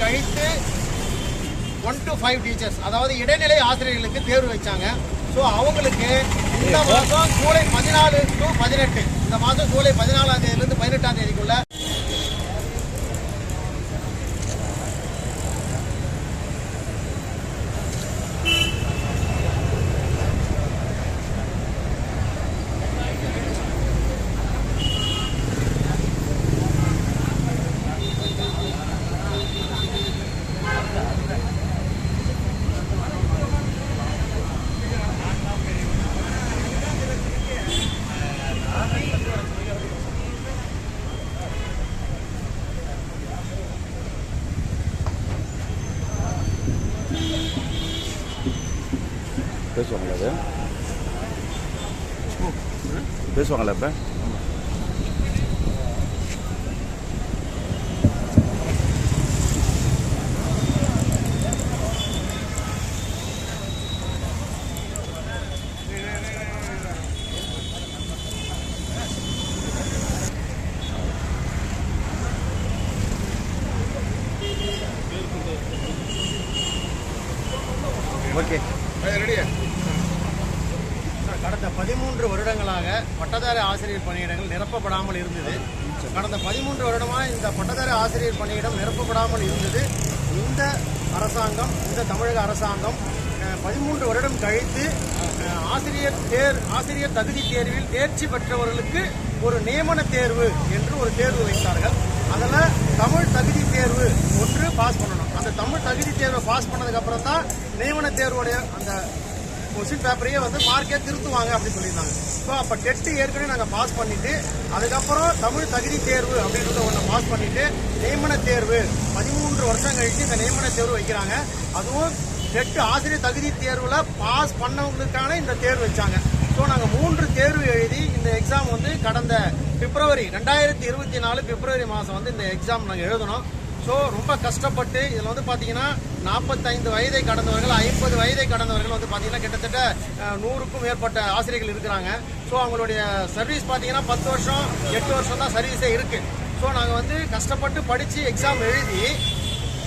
கழித்து one to five teachers அதாவது இடைநிலை ஆசிரியர்களுக்கு தேர்வு வச்சாங்க. ஸோ அவங்களுக்கு இந்த மாதம் ஜூலை பதினாலு டு பதினெட்டு இந்த மாதம் ஜூலை பதினாலாம் தேதியிலேருந்து பதினெட்டாம் தேதிக்குள்ளே பேசுவாங்களா அது. பேசுவாங்களா இப்போ. ஓகே. கடந்த பதிமூன்று வருடங்களாக பட்டதாரி ஆசிரியர் பணியிடங்கள் நிரப்பப்படாமல் இருந்தது. கடந்த பதிமூன்று வருடமாக இந்த பட்டதாரி ஆசிரியர் பணியிடம் நிரப்பப்படாமல் இருந்தது. இந்த அரசாங்கம் இந்த தமிழக அரசாங்கம் பதிமூன்று வருடம் கழித்து ஆசிரியர் தேர் ஆசிரியர் தகுதி தேர்வில் தேர்ச்சி பெற்றவர்களுக்கு ஒரு நியமன தேர்வு என்று ஒரு தேர்வு வைத்தார்கள். அதில் தமிழ் தகுதி தேர்வு ஒன்று பாஸ் பண்ணணும். அந்த தமிழ் தகுதி தேர்வை பாஸ் பண்ணதுக்கப்புறம் தான் நியமன தேர்வுடைய அந்த கொஸ்டின் பேப்பரையே வந்து மார்க்கே திருத்துவாங்க அப்படின்னு சொல்லியிருந்தாங்க. ஸோ அப்போ டெஸ்ட் ஏற்கனவே நாங்கள் பாஸ் பண்ணிட்டு அதுக்கப்புறம் தமிழ் தகுதி தேர்வு அப்படின்றத ஒன்று பாஸ் பண்ணிட்டு நியமன தேர்வு. பதிமூன்று வருஷம் கழித்து இந்த நியமன தேர்வு வைக்கிறாங்க. அதுவும் டெட்டு ஆசிரியர் தகுதி தேர்வில் பாஸ் பண்ணவங்களுக்கான இந்த தேர்வு வச்சாங்க. ஸோ நாங்கள் மூன்று தேர்வு எழுதி இந்த எக்ஸாம் வந்து கடந்த பிப்ரவரி ரெண்டாயிரத்தி இருபத்தி நாலு பிப்ரவரி மாதம் வந்து இந்த எக்ஸாம் நாங்கள் எழுதணும். ஸோ ரொம்ப கஷ்டப்பட்டு இதில் வந்து பார்த்தீங்கன்னா நாற்பத்தைந்து வயதை கடந்தவர்கள் ஐம்பது வயதை கடந்தவர்கள் வந்து பார்த்தீங்கன்னா கிட்டத்தட்ட நூறுக்கும் மேற்பட்ட ஆசிரியர்கள் இருக்கிறாங்க. ஸோ அவங்களுடைய சர்வீஸ் பார்த்தீங்கன்னா பத்து வருஷம் எட்டு வருஷம் தான் சர்வீஸே இருக்குது ஸோ நாங்கள் வந்து கஷ்டப்பட்டு படித்து எக்ஸாம் எழுதி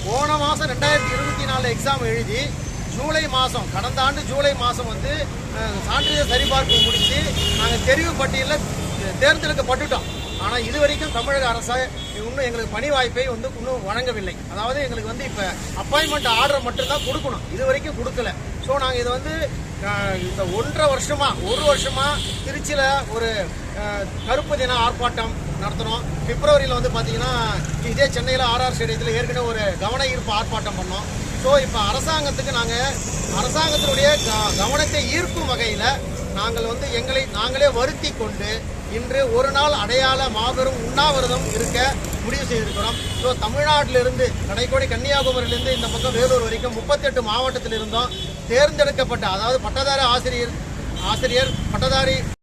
போன மாதம் ரெண்டாயிரத்தி இருபத்தி நாலு எக்ஸாம் எழுதி ஜூலை மாதம் கடந்த ஆண்டு ஜூலை மாதம் வந்து சான்றிதழ் சரிபார்ப்பு முடித்து நாங்கள் தெரிவு பட்டியலில் தேர்ந்தெடுக்கப்பட்டுட்டோம் ஆனால் இது வரைக்கும் தமிழக அரசு இன்னும் எங்களுக்கு பணி வாய்ப்பை வந்து இன்னும் வழங்கவில்லை. அதாவது எங்களுக்கு வந்து இப்போ அப்பாயின்மெண்ட் ஆர்டர் மட்டும்தான் கொடுக்கணும். இது வரைக்கும் கொடுக்கல. ஸோ நாங்கள் இது வந்து இந்த ஒன்றரை வருஷமாக ஒரு வருஷமாக திருச்சியில் ஒரு கருப்பு தின ஆர்ப்பாட்டம் நடத்தினோம். பிப்ரவரியில் வந்து பார்த்தீங்கன்னா இதே சென்னையில் ஆர்ஆர் ஸ்டேடியத்தில் ஏற்கனவே ஒரு கவன ஈர்ப்பு ஆர்ப்பாட்டம் பண்ணோம். ஸோ இப்போ அரசாங்கத்துக்கு நாங்கள் அரசாங்கத்தினுடைய க- கவனத்தை ஈர்க்கும் வகையில் நாங்கள் வந்து எங்களை நாங்களே வருத்தி கொண்டு இன்று ஒரு நாள் அடையாள மாபெரும் உண்ணாவிரதம் இருக்க முடிவு செய்திருக்கிறோம். ஸோ தமிழ்நாட்டிலிருந்து கடைக்கோடி கன்னியாகுமரியிலிருந்து இந்த பக்கம் வேலூர் வரைக்கும் முப்பத்தெட்டு மாவட்டத்தில் இருந்தோம். தேர்ந்தெடுக்கப்பட்ட அதாவது பட்டதாரி ஆசிரியர் ஆசிரியர் பட்டதாரி